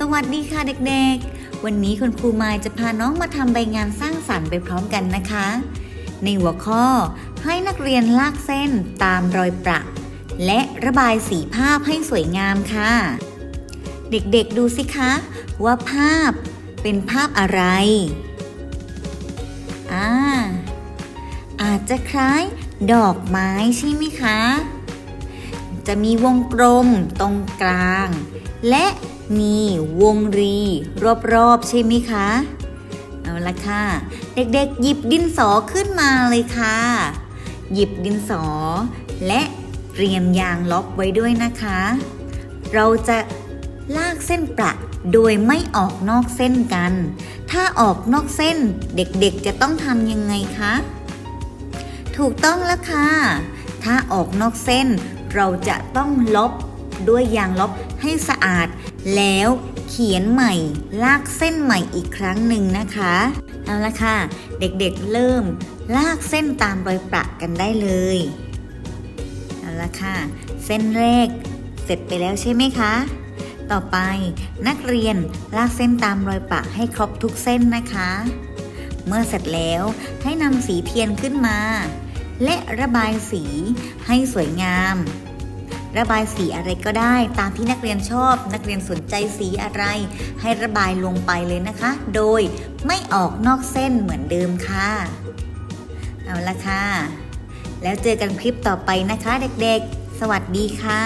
สวัสดีค่ะเด็กๆ วันนี้คุณครูมายจะพาน้องมาทำใบงานสร้างสรรค์ไปพร้อมกันนะคะ ในหัวข้อให้นักเรียนลากเส้นตามรอยประ และระบายสีภาพให้สวยงามค่ะ เด็กๆดูสิคะ ว่าภาพเป็นภาพอะไร อ่า อาจจะคล้ายดอกไม้ใช่ไหมคะ จะมีวงกลมตรงกลาง และ มีวงรี รอบๆ ใช่ไหมคะ เอาละค่ะ เด็กๆ หยิบดินสอขึ้นมาเลยค่ะ หยิบดินสอ และเตรียมยางล็อบไว้ด้วยนะคะ เราจะลากเส้นประโดยไม่ออกนอกเส้นกัน ถ้าออกนอกเส้นเด็กๆ จะต้องทำยังไงคะ ถูกต้องแล้วค่ะ ถ้าออกนอกเส้น เราจะต้องลบด้วยยางลบให้สะอาด แล้วเขียนใหม่ลากเส้นใหม่อีกครั้งหนึ่งนะคะ เอาละค่ะ เด็กๆเริ่มลากเส้นตามรอยประกันได้เลย เอาละค่ะ เส้นแรกเสร็จไปแล้วใช่ไหมคะ ต่อไปนักเรียนลากเส้นตามรอยประให้ครบทุกเส้นนะคะ เมื่อเสร็จแล้วให้นำสีเทียนขึ้นมา และระบายสีให้สวยงาม ระบายสีอะไรก็ได้ ตามที่นักเรียนชอบ นักเรียนสนใจสีอะไร ให้ระบายลงไปเลยนะคะ โดยไม่ออกนอกเส้นเหมือนเดิมค่ะ เอาละค่ะ แล้วเจอกันคลิปต่อไปนะคะ เด็กๆ สวัสดีค่ะ